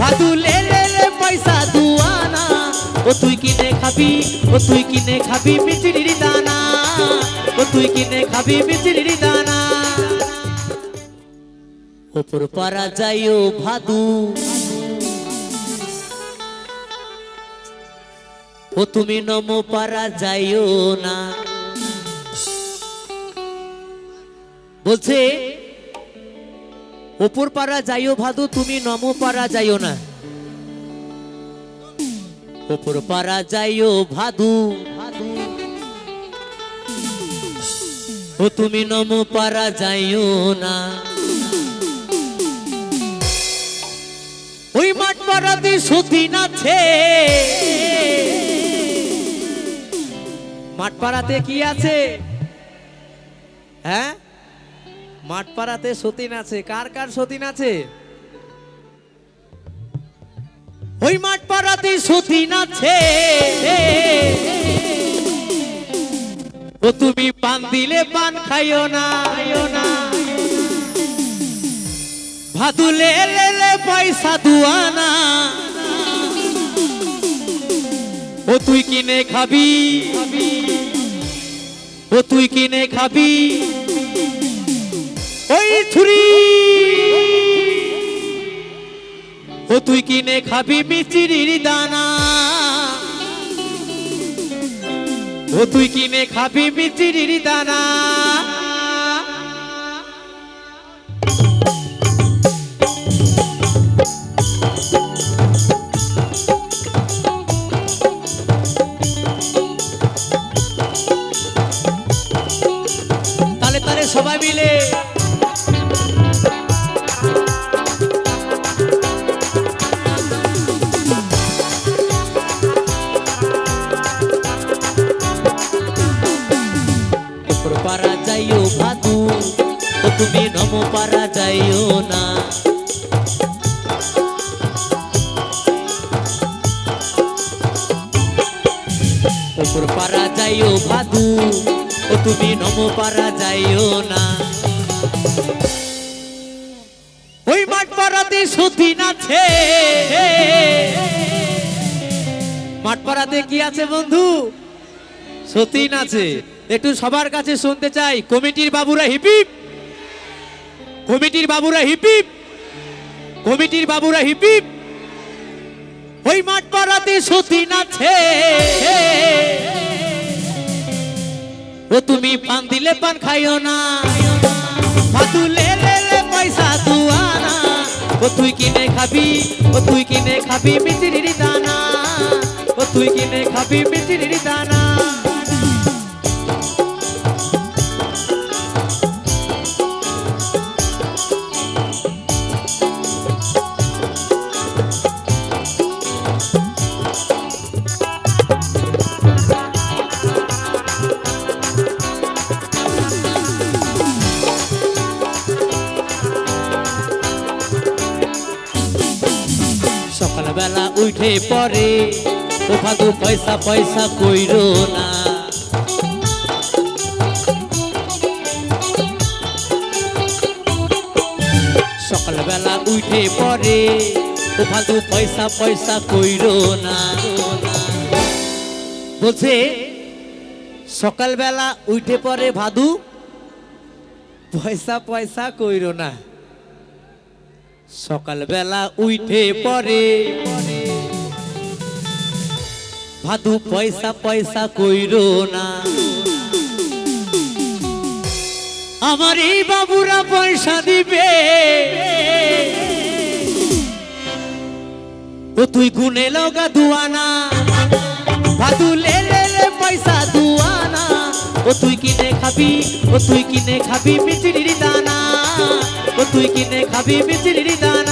ভাদু লে লে লে পয়সা দুয়ানা, ও তুই কিনে খাবি, ও তুই কিনে খাবি মিচিড়ির দানা, ও তুই কিনে খাবি মিচিড়ির দানা। ওপর পারা যাইও ভাদু, ও তুমি নম পারা যাইও না। বলছে ওপর পাড়া যাইও ভাদু, তুমি নম পাড়া যাইও না। ওপর পাড়া যাইও ভাদু। ও তুমি নম পাড়া যাইও না। ওই মাঠ পাড়াতে সতী নাছে মাঠ পাড়াতে কি আছে? হ্যাঁ? মাঠ পাড়াতে সতীন আছে। কার কার সতীন আছে? ওই মাঠপাড়াতে সতীন আছে। ও তুমি পান দিলে পান খাইও না। খাইও না ভাদু লে লে লে পয়সা দুয়ানা ও তুই কিনে খাবি? ও তুই কিনে খাবি? ওই ছুরি। ও তুই কিনে খাবি মিচিরির দানা। ও তুই কিনে খাবি মিচিরির দানা। সবাই মিলে যাইও ভাদু ও তুমি নম পারা যাইও না। উপর পারা যাইও ও তুমি নম পারা যাইও না। ওই মাঠ পাড়াতে সতীন আছে মাঠ পাড়াতে কি আছে বন্ধু? সতীন আছে একটু সবার কাছে শুনতে চাই। কমিটির বাবুরা হিপিপ। কমিটির বাবুরা হিপিপ। কমিটির বাবুরা হিপিপ। ওই মাঠ পাড়াতে সতীন আছে ও তুমি পান দিলে পান খাইও না। পয়সা দুয়ানা ও তুই কিনে খাবি, ও তুই কিনে খাবি মিচিরির দানা। ও তুই কিনে খাবি মিচিরির দানা। উঠে পরে ও ভাদু পয়সা পয়সা কইরো না। সকালবেলা উঠে পরে ও ভাদু পয়সা পয়সা কইরো না। বলছে, সকালবেলা উঠে পরে ভাদু, পয়সা পয়সা কইরো না। সকালবেলা উঠে পরে ভাদু পয়সা পয়সা কইরো না। আমার এই বাবুরা পয়সা দিবে। ও তুই গুনে লগা দুয়ানা। ভাদু লে লে লে পয়সা দুয়ানা। ও তুই কিনে খাবি, ও তুই কিনে খাবি মিচিরির দানা। ও তুই কিনে খাবি মিচিরির দানা।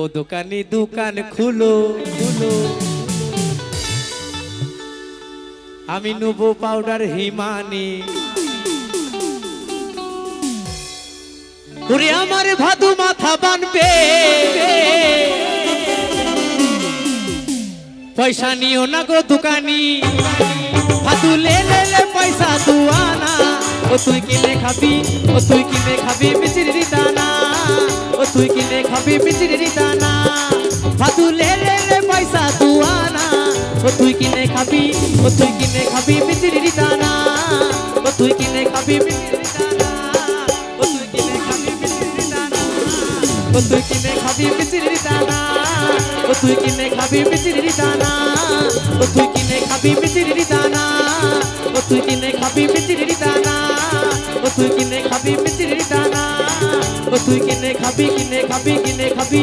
ও দোকানি দোকান খুলো খুলো। আমি নেব পাউডার হিমানি। ওরে আমার ভাদু মাথা বানবে। পয়সা নিও না গো দোকানি। ভাদু লে লে পয়সা দু আনা ও তুই কিনে খাবি, ও তুই কিনে খাবি মিচিরি দানা তুই কিনে খাবি মিচিরি দানা? ভাদু লে লে লে পয়সা দু আনা ও তুই কিনে খাবি ও তুই কিনে খাবি মিচিরি দানা? ও তুই কিনে খাবি মিচিরি দানা? ও তুই কিনে খাবি মিচিরি দানা? ও তুই কিনে খাবি মিচিরি দানা? ও তুই কিনে খাবি মিচিরি দানা? ও তুই কিনে খাবি মিচিরি দানা? ও তুই কিনে খাবি মিচিরি দানা? তুই কিনে খাবি কিনে খাবি কিনে খাবি।